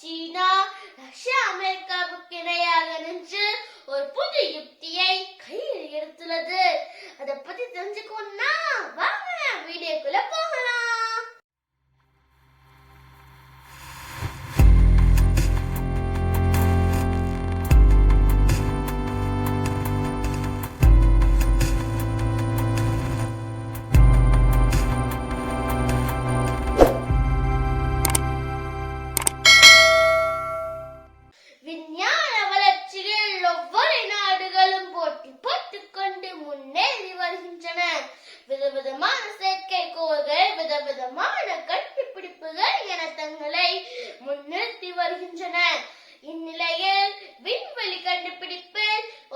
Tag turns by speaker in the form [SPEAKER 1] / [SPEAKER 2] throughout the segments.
[SPEAKER 1] சீனா Russia அமெரிக்காவுக்கு இணையாக நின்று ஒரு புது யுக்தியை கையில் எடுத்துள்ளது. அதை பத்தி தெரிஞ்சுக்கோன்னா வாங்க வீடியோக்குள்ள போகலாம். விதவிதமான செயற்கைக்கோள்கள் விதவிதமான கண்டுபிடிப்புகள் என தங்களை முன்னிறுத்தி வருகின்றன. இந்நிலையில் விண்வெளி கண்டுபிடிப்பு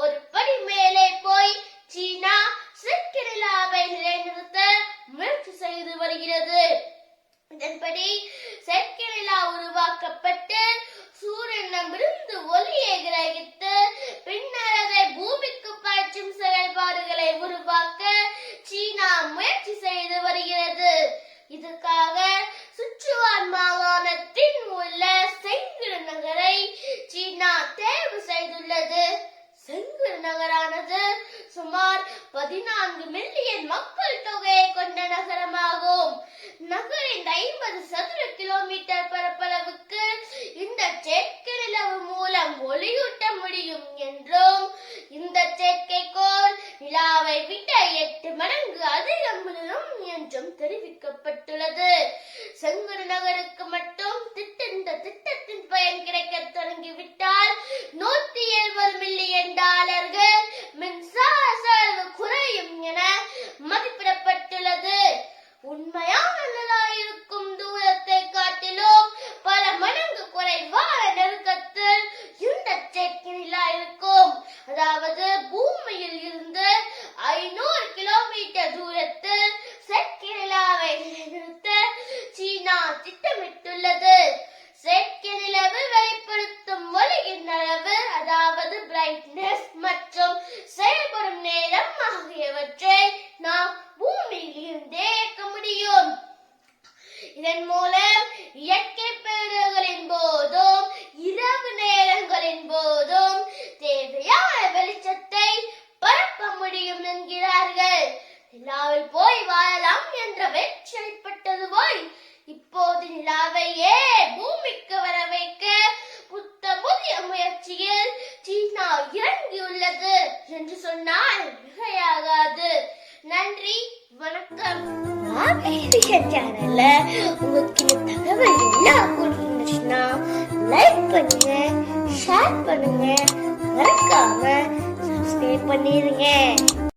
[SPEAKER 1] ஒரு படி மேலே போய் சீனா சிற்கிலாவை நிலைநிறுத்த முயற்சி செய்து வருகிறது. இதன்படி செயற்கை நிலா உருவாக்கப்பட்டு நகரானது. சுமார் பதினான்கு மில்லியன் மக்கள் தொகையை கொண்ட நகரமாகும். நகரின் ஐம்பது சதுர கிலோமீட்டர் பரப்பளவுக்கு இந்த செயற்கை நிலவு மூலம் ஒளியூட்ட முடியும் என்றும் இந்த செயற்கைக்கோள் நிலாவை விட எட்டு மடங்கு அதிகம் மிளிரும் என்றும் தெரிவிக்கப்பட்டுள்ளது. செங்குரு நகருக்கு மட்டும் திட்ட அதாவது பூமியில் இருந்து ஐநூறு கிலோமீட்டர் தூரத்தில் செயற்கை நிலைநிறுத்த சீனா திட்டமிட்டுள்ளது. செயற்கை நிலவு வெளிப்படுத்தும் ஒளியின் அளவு அதாவது பிரைட்னஸ் மற்றும் செயல்படும் நேரம் ஆகியவற்றை நாம் பூமியில் இருந்தே முடியும். இதன் மூலம் நிலாவில் போய் வாழலாம் என்ற வெற்றி போய். இப்போது நிலாவையே பூமிக்கு வர வைக்க புத்த புதிய முயற்சியில் சீனா இறங்கியுள்ளது என்று சொன்னால் மிகையாகாது. நன்றி வணக்கம். உங்களுக்கு தகவல் என்ன பிடிச்சிருந்துச்சுன்னா லைக் பண்ணுங்க ஷேர் பண்ணுங்க. மறக்காம சப்ஸ்கிரைப் பண்ணிருங்க.